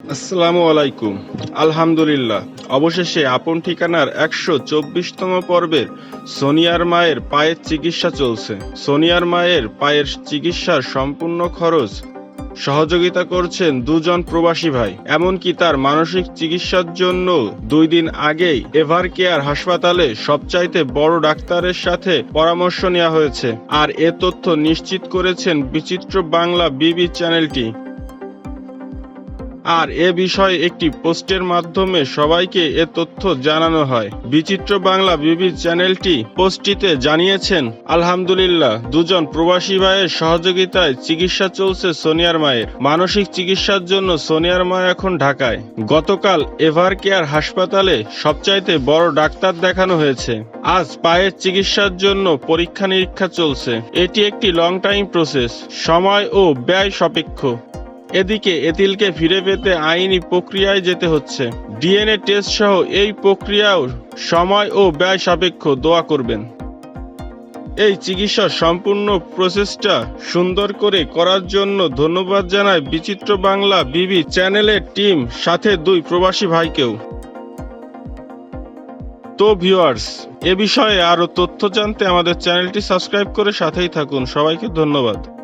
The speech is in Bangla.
আসসালামু আলাইকুম। আলহামদুলিল্লাহ, অবশেষে আপন ঠিকানার একশো চব্বিশতম পর্বের সোনিয়ার মায়ের পায়ের চিকিৎসা চলছে। সোনিয়ার মায়ের পায়ের চিকিৎসার সম্পূর্ণ খরচ সহযোগিতা করছেন দুজন প্রবাসী ভাই। এমনকি তার মানসিক চিকিৎসার জন্য দুই দিন আগেই এভার কেয়ার হাসপাতালে সবচাইতে বড় ডাক্তারের সাথে পরামর্শ নেওয়া হয়েছে। আর এ তথ্য নিশ্চিত করেছেন বিচিত্র বাংলা বিবি চ্যানেলটি। আর এ বিষয়ে একটি পোস্টের মাধ্যমে সবাইকে এ তথ্য জানানো হয়। বিচিত্র বাংলা বিবি চ্যানেলটি পোস্টটিতে জানিয়েছেন, আলহামদুলিল্লাহ, দুজন প্রবাসী ভাইয়ের সহযোগিতায় চিকিৎসা চলছে সোনিয়ার মায়ের। মানসিক চিকিৎসার জন্য সোনিয়ার মা এখন ঢাকায়। গতকাল এভার কেয়ার হাসপাতালে সবচাইতে বড় ডাক্তার দেখানো হয়েছে। আজ পায়ের চিকিৎসার জন্য পরীক্ষা নিরীক্ষা চলছে। এটি একটি লং টাইম প্রসেস সময় ও ব্যয় সাপেক্ষ। এদিকে এতিলকে ফিরে পেতে আইনি প্রক্রিয়ায় যেতে হচ্ছে। ডিএনএ টেস্ট সহ এই প্রক্রিয়াও সময় ও ব্যয় সাপেক্ষ দোয়া করবেন। এই চিকিৎসার সম্পূর্ণ প্রসেসটা সুন্দর করে করার জন্য ধন্যবাদ জানায় বিচিত্র বাংলা বিবি চ্যানেলের টিম, সাথে দুই প্রবাসী ভাইকেও। তো ভিউয়ার্স, এ বিষয়ে আরও তথ্য জানতে আমাদের চ্যানেলটি সাবস্ক্রাইব করে সাথেই থাকুন। সবাইকে ধন্যবাদ।